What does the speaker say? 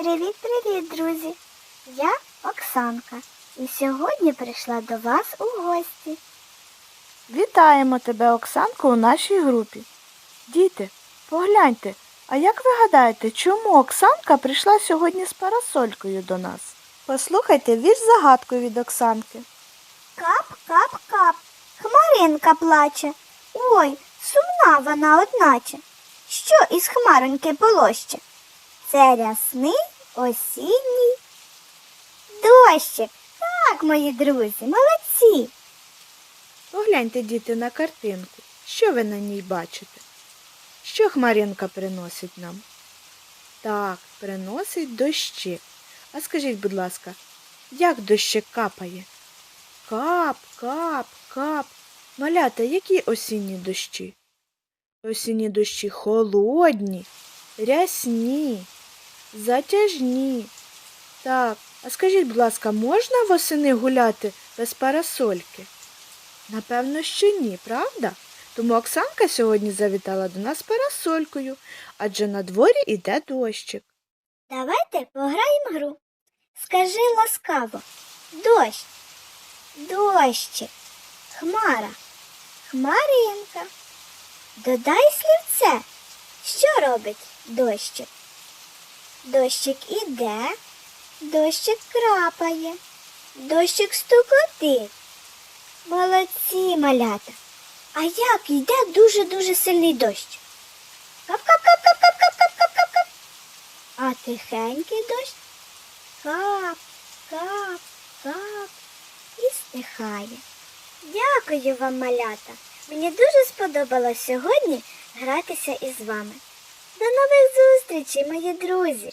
Привіт-привіт, друзі! Я Оксанка і сьогодні прийшла до вас у гості. Вітаємо тебе, Оксанко, у нашій групі. Діти, погляньте, а як ви гадаєте, чому Оксанка прийшла сьогодні з парасолькою до нас? Послухайте вірш загадкою від Оксанки. Кап, кап, кап, хмаринка плаче. Ой, сумна вона одначе. Що із хмароньки полоще? Це рясний осінній дощик. Так, мої друзі, молодці. Погляньте, діти, на картинку. Що ви на ній бачите? Що хмаринка приносить нам? Так, приносить дощик. А скажіть, будь ласка, як дощик капає? Кап, кап, кап. Малята, які осінні дощі? Осінні дощі холодні, рясні, затяжні. Так, а скажіть, будь ласка, можна восени гуляти без парасольки? Напевно, що ні, правда? Тому Оксанка сьогодні завітала до нас парасолькою, адже на дворі іде дощик. Давайте пограємо гру. Скажи ласкаво. Дощ, дощик, хмара, хмаринка. Додай слівце. Що робить дощик? Дощик іде, дощик крапає, дощик стукотить. Молодці, малята. А як йде дуже-дуже сильний дощ? Кап-кап-кап-кап-кап-кап-кап-кап. А тихенький дощ кап, кап, кап і стихає. Дякую вам, малята. Мені дуже сподобалось сьогодні гратися із вами. До нових зустрічей, мої друзі!